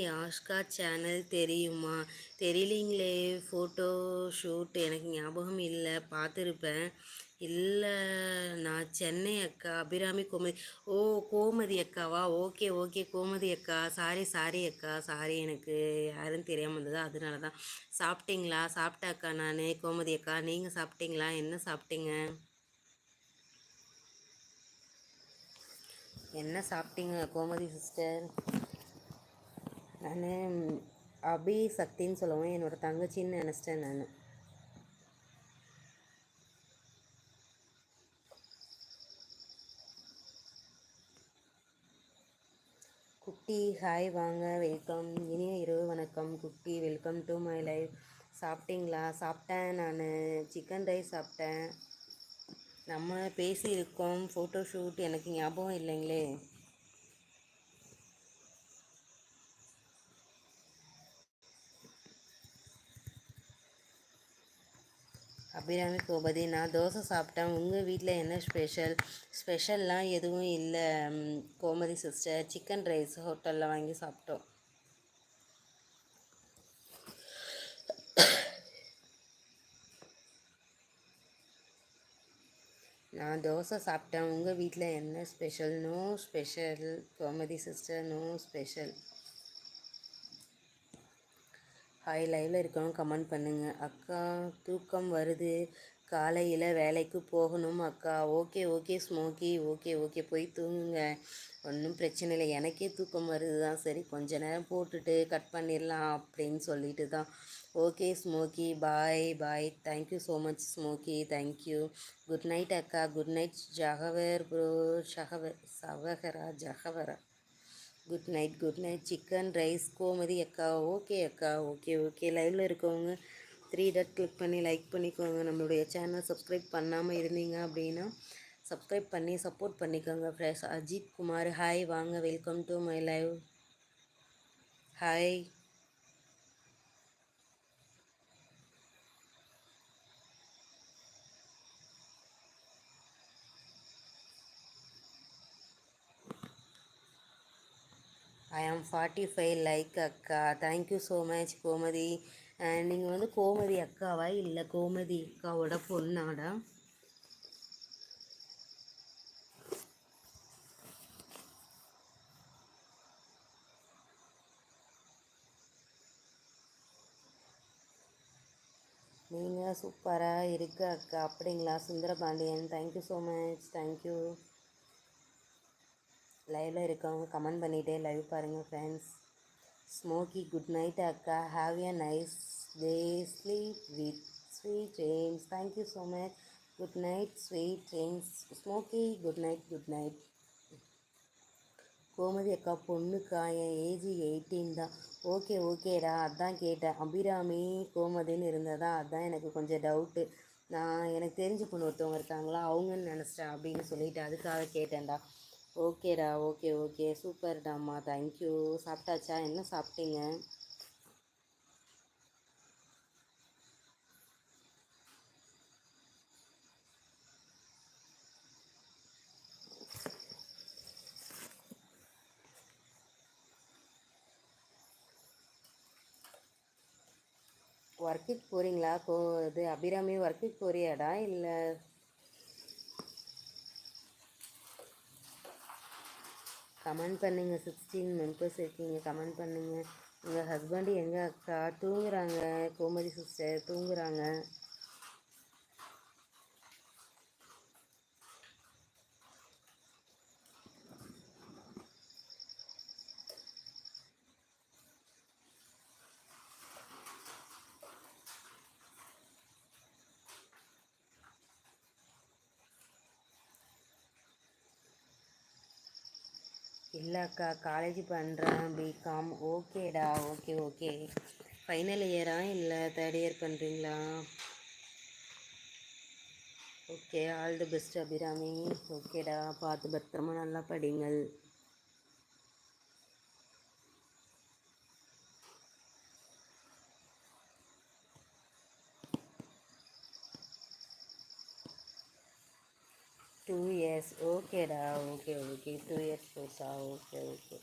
யாஷ்கா channel தெரியுமா? தெரியலிங்களே. Photo shoot எனக்கு ஞாபகம் இல்லை. பார்த்துருப்பேன். இல்லை நான் சென்னை அக்கா அபிராமி கோமதி. ஓ கோமதி அக்காவா? ஓகே ஓகே கோமதி அக்கா. சாரி சாரி அக்கா. சாரி எனக்கு யாரும் தெரியாமல் இருந்ததா. அதனால தான் சாப்பிட்டீங்களா? சாப்பிட்டா அக்கா நான்? கோமதி அக்கா நீங்கள் சாப்பிட்டீங்களா? என்ன சாப்பிட்டீங்க? என்ன சாப்பிட்டீங்க கோமதி சிஸ்டர் நான் அபி சக்தின்னு சொல்லுவேன் என்னோடய தங்கச்சின்னு நினச்சிட்டேன் நான். குட்டி ஹாய் வாங்க வெல்கம் இனிய இரவு வணக்கம். குட்டி வெல்கம் டு மை லைஃப் சாப்பிட்டீங்களா? சாப்பிட்டேன் நான். சிக்கன் ரைஸ் சாப்பிட்டேன். நம்ம பேசியிருக்கோம். ஃபோட்டோ ஷூட் எனக்கு ஞாபகம் இல்லைங்களே. அபிராமி கோபதி நான் தோசை சாப்பிட்டேன். உங்கள் வீட்டில் என்ன ஸ்பெஷல் ஸ்பெஷல்லாம் எதுவும் இல்லை. கோமதி சிஸ்டர் சிக்கன் ரைஸ் ஹோட்டலில் வாங்கி சாப்பிட்டோம். நான் தோசை சாப்பிட்டேன். உங்கள் வீட்டில் என்ன special no special Gomathi sister no special hi லைவில் இருக்கணும். கமெண்ட் பண்ணுங்கள் அக்கா தூக்கம் வருது. காலையில் வேலைக்கு போகணும் அக்கா. Okay okay Smokey okay okay போய் தூங்குங்க. ஒன்றும் பிரச்சனை இல்லை. எனக்கே தூக்கம் வருது தான் சரி கொஞ்ச நேரம் போட்டுட்டு கட் பண்ணிடலாம் அப்படின்னு சொல்லிட்டு தான் okay Smokey bye bye thank you so much Smokey thank you good night அக்கா. குட் நைட் ஜஹவர் ப்ரோ ஷஹவர் சவகரா ஜஹவரா good night good night chicken rice Gomathi அக்கா ஓகே அக்கா ஓகே ஓகே லைவில் இருக்கவங்க த்ரீ டட் கிளிக் பண்ணி லைக் பண்ணிக்கோங்க. நம்மளுடைய சேனல் சப்ஸ்கிரைப் பண்ணாமல் இருந்தீங்க அப்படின்னா சப்ஸ்கிரைப் பண்ணி சப்போர்ட் பண்ணிக்கோங்க. ஃப்ரெஷ் அஜித் குமார் ஹாய் வாங்க welcome to my live hi I am forty five like அக்கா thank you so much Gomathi. நீங்கள் வந்து கோமதி அக்காவா? இல்லை கோமதி அக்காவோட பொண்ணாடா நீங்கள் சூப்பராக இருக்கு அக்கா. அப்படிங்களா Sundarapandian? Thank you so much thank you லைவில் இருக்கவங்க கமெண்ட் பண்ணிகிட்டே லைவ் பாருங்கள் ஃப்ரெண்ட்ஸ் ஸ்மோக்கி குட் நைட் அக்கா. Have a nice day sleep with sweet dreams thank you so much good night sweet dreams Smokey good night good night Gomathi அக்கா பொண்ணுக்கா என் age eighteen தான். Okay ஓகேடா அதான் கேட்டேன். அபிராமி கோமதின்னு இருந்ததா? அதான் எனக்கு கொஞ்சம் டவுட்டு நான் எனக்கு தெரிஞ்ச பொண்ணு ஒருத்தவங்க இருக்காங்களா? அவங்கன்னு நினச்சிட்டேன் அப்படின்னு சொல்லிட்டு அதுக்காக கேட்டேன்டா. ஓகேடா ஓகே ஓகே. சூப்பர்டாம்மா. தேங்க்யூ சாப்பிட்டாச்சா? என்ன சாப்பிட்டீங்க? ஒர்க்குக்கு போகிறீங்களா கோ இது அபிராமி ஒர்க்குக்கு போறியாடா? இல்லை கமெண்ட் பண்ணுங்கள் சிக்ஸ்டீன் மெம்பர்ஸ் இருக்கீங்க கமெண்ட் பண்ணுங்கள் உங்கள் ஹஸ்பண்டு எங்கள் அக்கா தூங்குறாங்க. கோமதி சிஸ்டர் தூங்குறாங்க. இல்லைக்கா காலேஜ் பண்ணுறேன் பிகாம் ஓகேடா ஓகே ஓகே. ஃபைனல் இயரா இல்லை தேர்ட் இயர் பண்ணுறீங்களா okay all the best Abirami. ஓகேடா பார்த்து பத்திரமா நல்லா படிங்கள். டூ இயர்ஸ் ஓகேடா ஓகே ஓகே டூ இயர்ஸ் கோர்ஸா ஓகே ஓகே